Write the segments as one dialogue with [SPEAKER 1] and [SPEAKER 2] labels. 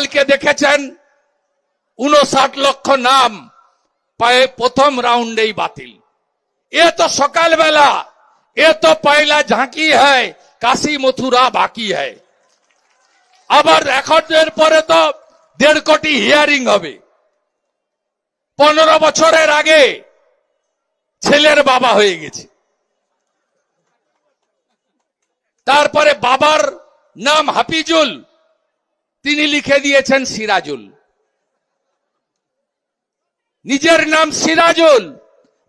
[SPEAKER 1] কালকে দেখেছেন উনষাট লক্ষ নাম পায়ে প্রথম রাউন্ডেই বাতিল। এ তো সকালবেলা, এ তো পয়লা ঝাঁকি হয় কাশি মথুরা বাকি হয় আবার রেকর্ডের পরে তো দেড় কোটি হিয়ারিং হবে। পনেরো বছরের আগে ছেলের বাবা হয়ে গেছে। তারপরে বাবার নাম হাফিজুল তিনি লিখে দিয়েছেন সিরাজুল। নিজের নাম সিরাজুল,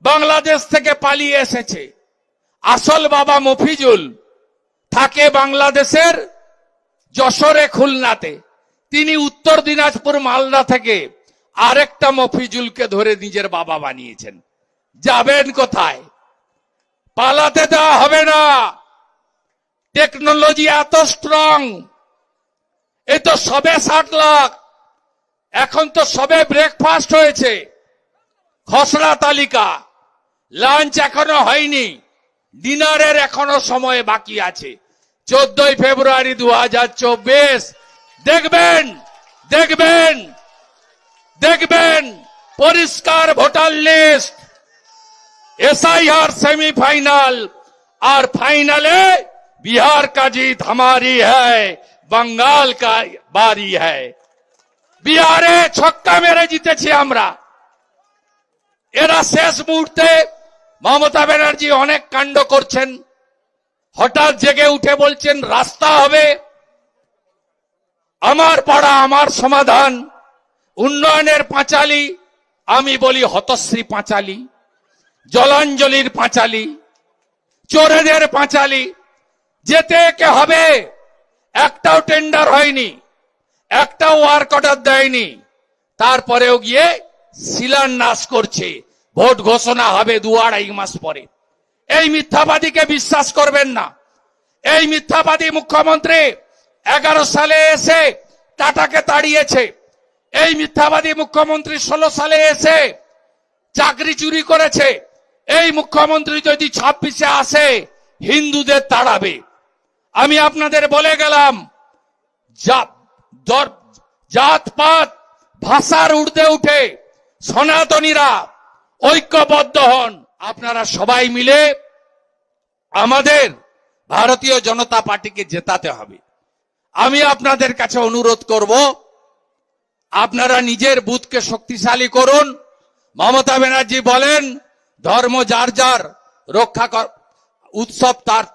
[SPEAKER 1] বাংলাদেশ থেকে পালিয়ে এসেছে। আসল বাবা মফিজুল, থাকে বাংলাদেশের যশোরে খুলনাতে। তিনি উত্তর দিনাজপুর মালদা থেকে আরেকটা মফিজুলকে ধরে নিজের বাবা বানিয়েছেন। যাবেন কোথায়? পালাতে দেওয়া হবে না। টেকনোলজি এত স্ট্রং এই তো সবে ষাট লাখ এখন তো সবে ব্রেকফাস্ট হয়েছে খসড়া তালিকা লাঞ্চ এখনো হয়নি ডিনারের এখনো সময় বাকি আছে চোদ্দই ফেব্রুয়ারি দু দেখবেন দেখবেন দেখবেন পরিষ্কার ভোটার লিস্ট एसआईआर सेमीफाइनल और फाइनले बिहार का जीत हमारी है বাঙ্গাল কা বাড়ি হ্যায় বিহারে ছক্কা মেরে জিতেছি আমরা এরা শেষ মুহূর্তে মমতা ব্যানার্জি অনেক কাণ্ড করছেন হঠাৎ জেগে উঠে বলছেন রাস্তা হবে আমার পড়া, আমার সমাধান। উন্নয়নের পাঁচালি। আমি বলি হতশ্রী পাঁচালি। জলাঞ্জলির পাঁচালি। চোরেদের পাঁচালি। যেতে কে হবে? একটাও টেন্ডার হয়নি, একটাও ওয়ার্ক অর্ডার দেয়নি। তারপরেও গিয়ে শিলান্যাস করছে। ভোট ঘোষণা হবে দু আড়াই মাস পরে। এই মিথ্যাবাদীকে বিশ্বাস করবেন না। এই মিথ্যাবাদী মুখ্যমন্ত্রী এগারো সালে এসে টাটাকে তাড়িয়েছে। এই মিথ্যাবাদী মুখ্যমন্ত্রী ষোলো সালে এসে চাকরি চুরি করেছে। এই মুখ্যমন্ত্রী যদি ছাব্বিশে আসে, হিন্দুদের তাড়াবে। আমি আপনাদের বলে গেলাম জাতপাত ভাষার উর্ধে উঠে সনাতনীরা ঐক্যবদ্ধ হন। আপনারা সবাই মিলে আমাদের ভারতীয় জনতা পার্টিকে জেতাতে হবে। আমি আপনাদের কাছে অনুরোধ করব, আপনারা নিজের বুথকে শক্তিশালী করুন। মমতা ব্যানার্জি বলেন, ধর্ম যার যার, রক্ষা কর, উৎসব তার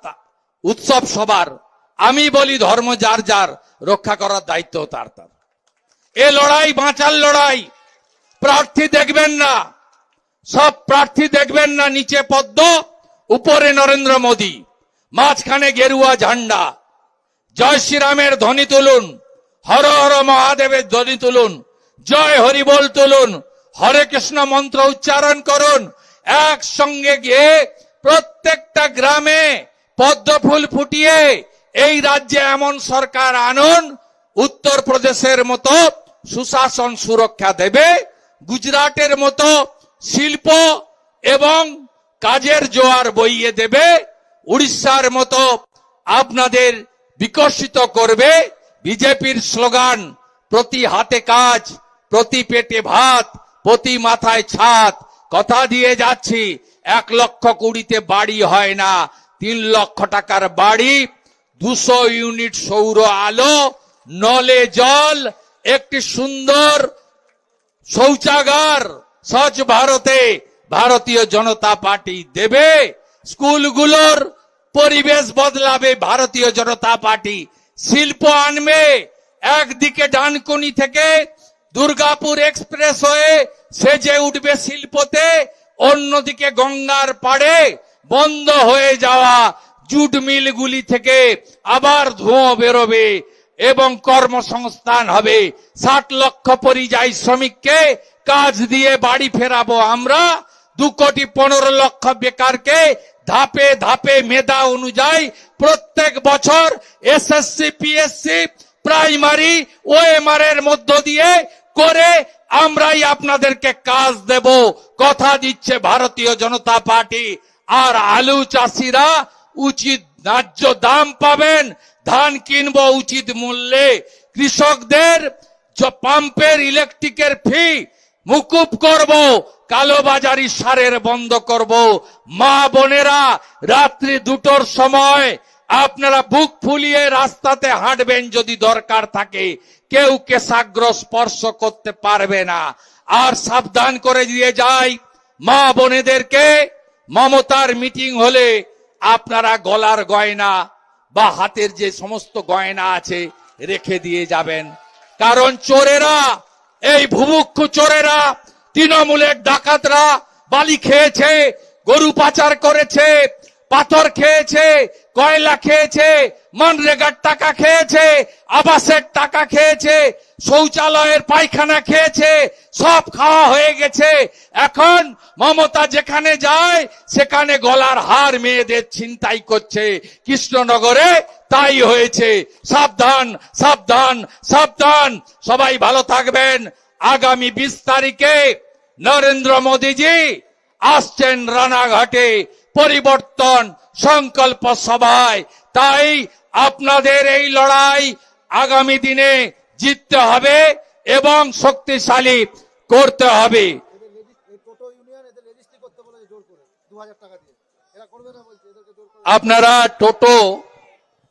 [SPEAKER 1] উৎসব সবার। আমি বলি ধর্ম যার যার, রক্ষা করার দায়িত্ব তার তার। এ লড়াই বাঁচার লড়াই, প্রার্থী দেখবেন না। সব প্রার্থী দেখবেন না, নিচে পদ্ম, উপরে নরেন্দ্র মোদী। মাঝখানে গেরুয়া ঝান্ডা। জয় শ্রীরামের ধ্বনি তুলুন, হর হর মহাদেবের ধ্বনি তুলুন, জয় হরিবল তুলুন, হরে কৃষ্ণ মন্ত্র উচ্চারণ করুন, একসঙ্গে গিয়ে প্রত্যেকটা গ্রামে পদ্ম ফুল ফুটিয়ে এই রাজ্যে এমন সরকার আনুন উত্তর প্রদেশের মতো সুশাসন সুরক্ষা দেবে, গুজরাটের মতো শিল্প এবং কাজের জোয়ার বইয়ে দেবে, উড়িষ্যার মতো আপনাদের বিকশিত করবে, বিজেপির স্লোগান, প্রতি হাতে কাজ, প্রতি পেটে ভাত, প্রতি মাথায় ছাদ, কথা দিয়ে যাচ্ছি, এক লক্ষ কুড়িতে বাড়ি হয় না তিন লক্ষ টাকার বাড়ি, দুশো ইউনিট সৌর আলো, নলে জল, একটি সুন্দর শৌচাগার স্বচ্ছ ভারতে ভারতীয় জনতা পার্টি দেবে। স্কুলগুলোর পরিবেশ বদলাবে ভারতীয় জনতা পার্টি। শিল্প আনবে একদিকে ডানকুনি থেকে দুর্গাপুর এক্সপ্রেস হয়ে সেজে উঠবে শিল্পতে, অন্যদিকে গঙ্গার পাড়ে। বন্ধ হয়ে যাওয়া জুট মিলগুলি থেকে আবার ধোঁয়া বেরোবে এবং কর্মসংস্থান হবে। ষাট লক্ষ পরিযায়ী শ্রমিককে কাজ দিয়ে বাড়ি ফেরাবো আমরা। দু কোটি পনেরো লক্ষ বেকারকে ধাপে ধাপে মেধা অনুযায়ী প্রত্যেক বছর এসএসসি, পিএসসি, প্রাইমারি, ওএমআর এর মধ্য দিয়ে করে আমরাই আপনাদেরকে কাজ দেব। কথা দিচ্ছে ভারতীয় জনতা পার্টি। আর আলু চাষিরা উচিত ন্যায্য দাম পাবেন, ধান কিনবো উচিত মূল্যে। কৃষকদের পাম্পের ইলেকট্রিকের ফি মুকুব করব, কালোবাজারি সারের বন্ধ করব। মা বোনেরা, রাত্রি দুটোর সময় আপনারা বুক ফুলিয়ে রাস্তাতে হাঁটবেন যদি দরকার থাকে। কেউ কেশাগ্র স্পর্শ করতে পারবে না। আর সাবধান করে দিয়ে যাই। মা বোনেদেরকে মমতার মিটিং হলে আপনারা গলার গয়না বা হাতের যে সমস্ত গয়না আছে রেখে দিয়ে যাবেন। কারণ চোরেরা, এই ভুবুক্ষু চোরেরা, তৃণমূলের ডাকাতরা বালি খেয়েছে, গরু পাচার করেছে, পাথর খেয়েছে, কয়লা খেয়েছে, মনরেগার টাকা খেয়েছে, আবাসের টাকা খেয়েছে শৌচালয়ের পায়খানা খেয়েছে, সব খাওয়া হয়ে গেছে। এখন মমতা যেখানে যায়, সেখানে গলার হার মেয়েদের ছিনতাই করছে। কৃষ্ণনগরে তাই হয়েছে। সাবধান সাবধান সাবধান। সবাই ভালো থাকবেন। আগামী বিশ তারিখে নরেন্দ্র মোদীজি আসছেন রানাঘাটে। পরিবর্তন সংকল্প সভায়। তাই আপনাদের এই লড়াই আগামী দিনে জিততে হবে এবং শক্তিশালী করতে হবে। আপনারা টোটো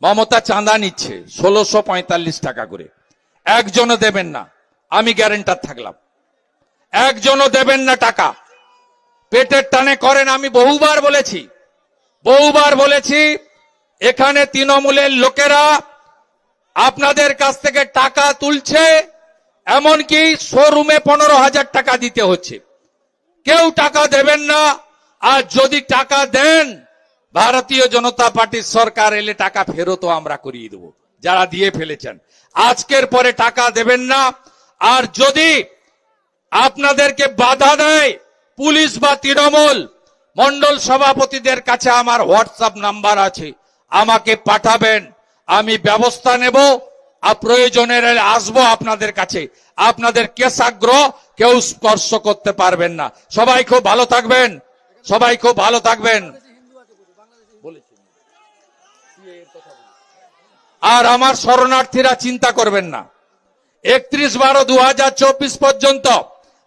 [SPEAKER 1] মমতা চাঁদা নিচ্ছে ষোলোশো পঁয়তাল্লিশ টাকা করে। একজনও দেবেন না, আমি গ্যারেন্টার থাকলাম। একজনও দেবেন না টাকা। পেটের টানে করেন, আমি বহুবার বলেছি। বহুবার বলেছি, এখানে তৃণমূলের লোকেরা আপনাদের কাছ থেকে টাকা তুলছে, এমনকি শোরুমে পনেরো হাজার টাকা দিতে হচ্ছে। কেউ টাকা দেবেন না, আর যদি টাকা দেন, ভারতীয় জনতা পার্টির সরকার এলে টাকা ফেরতও আমরা করিয়ে দেব, যারা দিয়ে ফেলেছেন। আজকের পরে টাকা দেবেন না, আর যদি আপনাদেরকে বাধা দেয়, পুলিশ বা তৃণমূল মন্ডল সভাপতিদের কাছে আমার হোয়াটসঅ্যাপ নাম্বার আছে, আমাকে পাঠাবেন। আমি ব্যবস্থা নেব, আর প্রয়োজনের আসব আপনাদের কাছে। আপনাদের কেশাগ্রহ কেউ স্পর্শ করতে পারবেন না। সবাই খুব ভালো থাকবেন। সবাই খুব ভালো থাকবেন। আর আমার শরণার্থীরা চিন্তা করবেন না। একত্রিশ বারো দু পর্যন্ত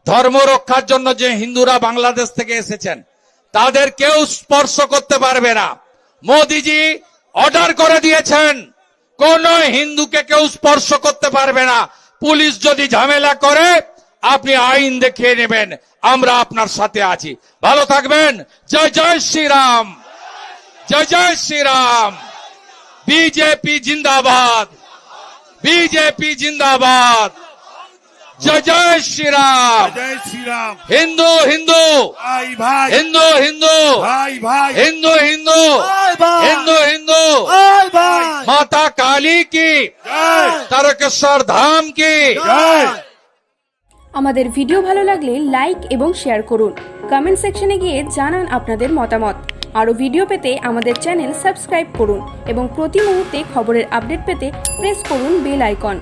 [SPEAKER 1] ধর্ম রক্ষার জন্য যে হিন্দুরা বাংলাদেশ থেকে এসেছেন, তাদের কেউ স্পর্শ করতে পারবে না। মোদিজি অর্ডার করে দিয়েছেন। কোন হিন্দুকে কেউ স্পর্শ করতে পারবে না। পুলিশ যদি ঝামেলা করে, আপনি আইন দেখিয়ে নেবেন। আমরা আপনার সাথে আছি। ভালো থাকবেন। জয় জয় শ্রীরাম। জয় জয় শ্রীরাম। বিজেপি জিন্দাবাদ। বিজেপি জিন্দাবাদ। জয় জয় শ্রীরাম।
[SPEAKER 2] জয় শ্রীরাম।
[SPEAKER 1] হিন্দু হিন্দু।
[SPEAKER 2] ভাই ভাই।
[SPEAKER 1] হিন্দু হিন্দু।
[SPEAKER 2] ভাই ভাই।
[SPEAKER 1] হিন্দু হিন্দু।
[SPEAKER 3] ভাই।
[SPEAKER 1] হিন্দু হিন্দু।
[SPEAKER 3] ভাই ভাই।
[SPEAKER 1] মাতা কালী কি?
[SPEAKER 2] জয়।
[SPEAKER 1] তারকেশ্বর ধাম কি?
[SPEAKER 2] জয়।
[SPEAKER 4] আমাদের ভিডিও ভালো লাগলে লাইক এবং শেয়ার করুন। কমেন্ট সেকশনে গিয়ে জানান আপনাদের মতামত। আরও ভিডিও পেতে আমাদের চ্যানেল সাবস্ক্রাইব করুন এবং প্রতি মুহূর্তে খবরের আপডেট পেতে প্রেস করুন বেল আইকন।